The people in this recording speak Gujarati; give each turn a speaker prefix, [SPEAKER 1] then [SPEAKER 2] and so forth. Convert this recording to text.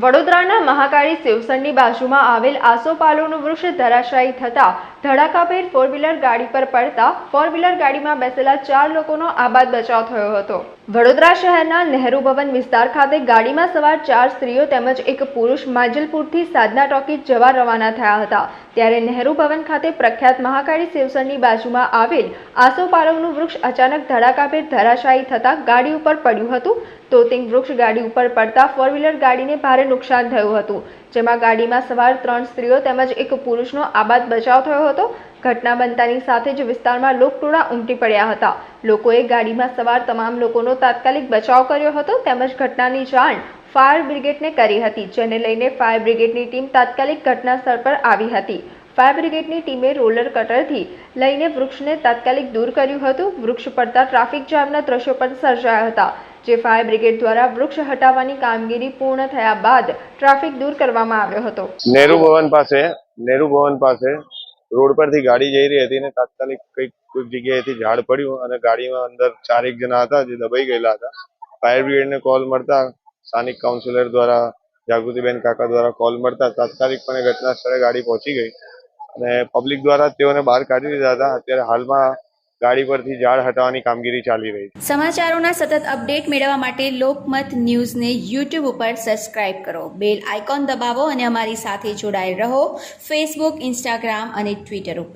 [SPEAKER 1] વડોદરાના મહાકાળી શિવસરની બાજુમાં આવેલ આસોપાલોનું વૃક્ષ ધરાશાયી થતા ધડાકાભેર ફોર વ્હીલર ગાડી પર પડતા ફોર વ્હીલર ગાડીમાં બેસેલા ચાર લોકોનો આબાદ બચાવ થયો હતો. વડોદરા શહેરના નહેરુ ભવન વિસ્તાર ખાતે ગાડીમાં સવાર ચાર સ્ત્રીઓ તેમજ એક પુરુષ માજલપુરથી સાધના ટોકીજ જવા રવાના થયા હતા. ત્યારે નહેરુ ભવન ખાતે પ્રખ્યાત મહાકાળી શિવસરની બાજુમાં આવેલ આસોપાલવનું વૃક્ષ અચાનક ધડાકાભેર ધરાશાયી થતાં ગાડી ઉપર પડ્યું હતું. તો તે વૃક્ષ ગાડી ઉપર પડતા ફોર વ્હીલર ગાડીને ભારે નુકસાન થયું હતું. જેમાં ગાડીમાં સવાર ત્રણ સ્ત્રીઓ તેમજ એક પુરુષનો આબાદ બચાવ થયો હતો. ઘટના બનતાની સાથે જ વિસ્તારમાં લોકટોળા ઉમટી પડ્યા હતા. લોકોએ ગાડીમાં સવાર તમામ લોકોનો તાત્કાલિક બચાવ કર્યો હતો. તેમજ ઘટનાની જાણ ફાયર બ્રિગેડને કરી હતી, જેને લઈને ફાયર બ્રિગેડની ટીમ તાત્કાલિક ઘટના સ્થળ પર આવી હતી. ફાયર બ્રિગેડની ટીમે રોલર કટરથી લઈને વૃક્ષને તાત્કાલિક દૂર કર્યું હતું. વૃક્ષ પડતા ટ્રાફિક જામના દ્રશ્યો પણ સર્જાયા હતા, જે ફાયર બ્રિગેડ દ્વારા વૃક્ષ હટાવવાની કામગીરી પૂર્ણ થયા બાદ ટ્રાફિક દૂર કરવામાં આવ્યો હતો.
[SPEAKER 2] નેહરુ ભવન પાસે, નેહરુ ભવન પાસે રોડ પરથી ગાડી જઈ રહી હતી ને તાત્કાલિક કંઈક કોઈક જગ્યાએથી ઝાડ પડ્યું અને ગાડીમાં અંદર ચારેક જણા હતા જે દબાઈ ગયેલા હતા. ફાયર બ્રિગેડને કોલ મળતા સ્થાનિક કાઉન્સિલર દ્વારા, જાગૃતિબેન કાકા દ્વારા કોલ મળતા તાત્કાલિકપણે ઘટના સ્થળે ગાડી પહોંચી ગઈ અને પબ્લિક દ્વારા તેઓને બહાર કાઢી દીધા હતા. અત્યારે હાલમાં ગાડી પરથી ઝાડ હટાવવાની કામગીરી ચાલી રહી છે.
[SPEAKER 3] સમાચારોના સતત અપડેટ મેળવવા માટે લોકમત ન્યૂઝને યુટ્યુબ ઉપર સબસ્ક્રાઇબ કરો. બેલ આઇકોન દબાવો અને અમારી સાથે જોડાયેલ રહો ફેસબુક, ઇન્સ્ટાગ્રામ અને ટ્વિટર ઉપર.